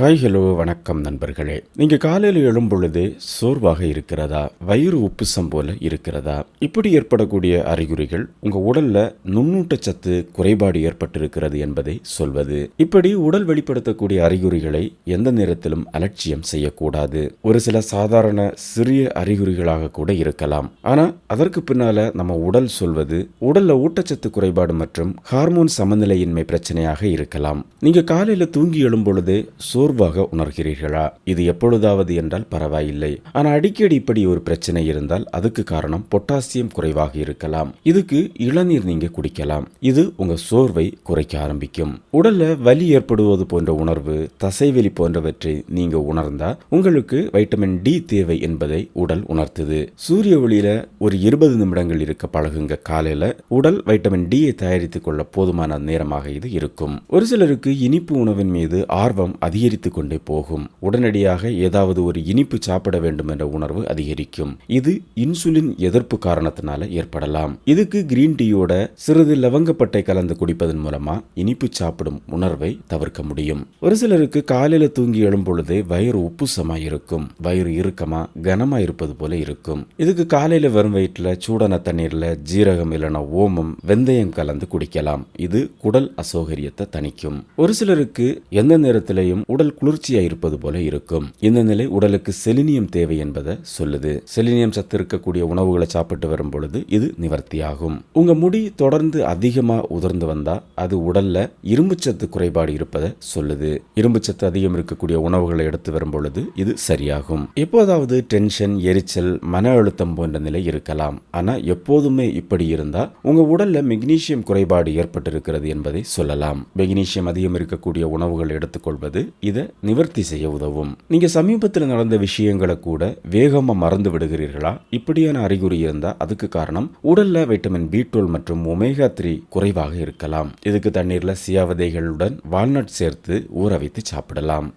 Hi hello வணக்கம் நண்பர்களே. நீங்க காலையில் எழும் பொழுது சோர்வாக இருக்கிறதா? வயிறு உப்புசம் போல இருக்கிறதா? இப்படி ஏற்படக்கூடிய அறிகுறிகள் உங்க உடல்ல நுண்ணூட்டச்சத்து குறைபாடு ஏற்பட்டிருக்கிறது என்பதை சொல்வது. இப்படி உடல் வெளிப்படுத்தக்கூடிய அறிகுறிகளை எந்த நேரத்திலும் அலட்சியம் செய்யக்கூடாது. ஒரு சில சாதாரண சிறிய அறிகுறிகளாக கூட இருக்கலாம். ஆனா அதற்கு பின்னால நம்ம உடல் சொல்வது உடல்ல ஊட்டச்சத்து குறைபாடு மற்றும் ஹார்மோன் சமநிலையின்மை பிரச்சனையாக இருக்கலாம். நீங்க காலையில் தூங்கி எழும் பொழுது சோர்வாக உணர்கிறீர்களா? இது எப்பொழுதாவது என்றால் பரவாயில்லை. ஆனால் அடிக்கடி இப்படி ஒரு பிரச்சனை இருந்தால் அதுக்கு காரணம் பொட்டாசியம் குறைவாக இருக்கலாம். இதுக்கு இளநீர் நீங்க குடிக்கலாம். இது உங்க சோர்வை குறைக்க ஆரம்பிக்கும். உடல்ல வலி ஏற்படுவது போன்ற உணர்வு தசைவலி போன்றவற்றை நீங்க உணர்ந்தா உங்களுக்கு வைட்டமின் டி தேவை என்பதை உடல் உணர்த்துது. சூரிய ஒளியில ஒரு இருபது நிமிடங்கள் இருக்க பழகுங்க காலையில உடல் வைட்டமின் டியை தயாரித்துக் கொள்ள போதுமான நேரமாக இது இருக்கும். ஒரு சிலருக்கு இனிப்பு உணவின் மீது ஆர்வம் அதிகரித்து அதிகரித்து கொண்டே போகும். உடனடியாக ஏதாவது ஒரு இனிப்பு சாப்பிட வேண்டும் என்ற உணர்வு அதிகரிக்கும். இது இன்சுலின் எதிர்ப்பு காரணத்தினால ஏற்படலாம். இதுக்கு கிரீன் டீயோட சிறிது லவங்கப்பட்டை கலந்து குடிப்பதன் மூலமா இனிப்பு சாப்பிடும் உணர்வை தவிர்க்க முடியும். ஒரு சிலருக்கு காலையில தூங்கி எழும்பொழுது வயிறு உப்புசமா இருக்கும் வயிறு இறுக்கமா கனமா இருப்பது போல இருக்கும். இதுக்கு காலையில வெறும் வயிற்றுல சூடான தண்ணீர்ல ஜீரகம் இல்லைன்னா ஓமம் வெந்தயம் கலந்து குடிக்கலாம். இது குடல் அசௌகரியத்தை தணிக்கும். ஒரு சிலருக்கு எந்த நேரத்திலையும் உடல் குளிர்ச்சியா இருப்பது போல இருக்கும். இந்த நிலை உடலுக்கு செலினியம் தேவை என்பதை சொல்லுது. செலினியம் சத்து இருக்கக்கூடிய உணவுகளை சாப்பிட்டு வரும் பொழுது இது நிவர்த்தியாகும். உங்க முடி தொடர்ந்து அதிகமாக உதிர்ந்து வந்தா அது உடல்ல இரும்புச்சத்து குறைபாடு இருப்பதை சொல்லுது. இரும்புச்சத்து அதிகம் இருக்கக்கூடிய உணவுகளை எடுத்து வரும் பொழுது இது சரியாகும். எப்போதாவது டென்ஷன் எரிச்சல் மன அழுத்தம் போன்ற நிலை இருக்கலாம். ஆனா எப்போதுமே இப்படி இருந்தா உங்க உடல்ல மெக்னீசியம் குறைபாடு ஏற்பட்டிருக்கிறது என்பதை சொல்லலாம். மெக்னீசியம் அதிகம் இருக்கக்கூடிய உணவுகள் எடுத்துக்கொள்வது இதை நிவர்த்தி செய்ய உதவும். நீங்கள் சமீபத்தில் நடந்த விஷயங்களை கூட வேகமாக மறந்து விடுகிறீர்களா? இப்படியான அறிகுறி இருந்தால் அதுக்கு காரணம் உடல்ல வைட்டமின் பி டுவெல் மற்றும் ஒமேகா த்ரீ குறைவாக இருக்கலாம். இதுக்கு தண்ணீரில் சியாவதைகளுடன் வால்நட் சேர்த்து ஊற வைத்து சாப்பிடலாம்.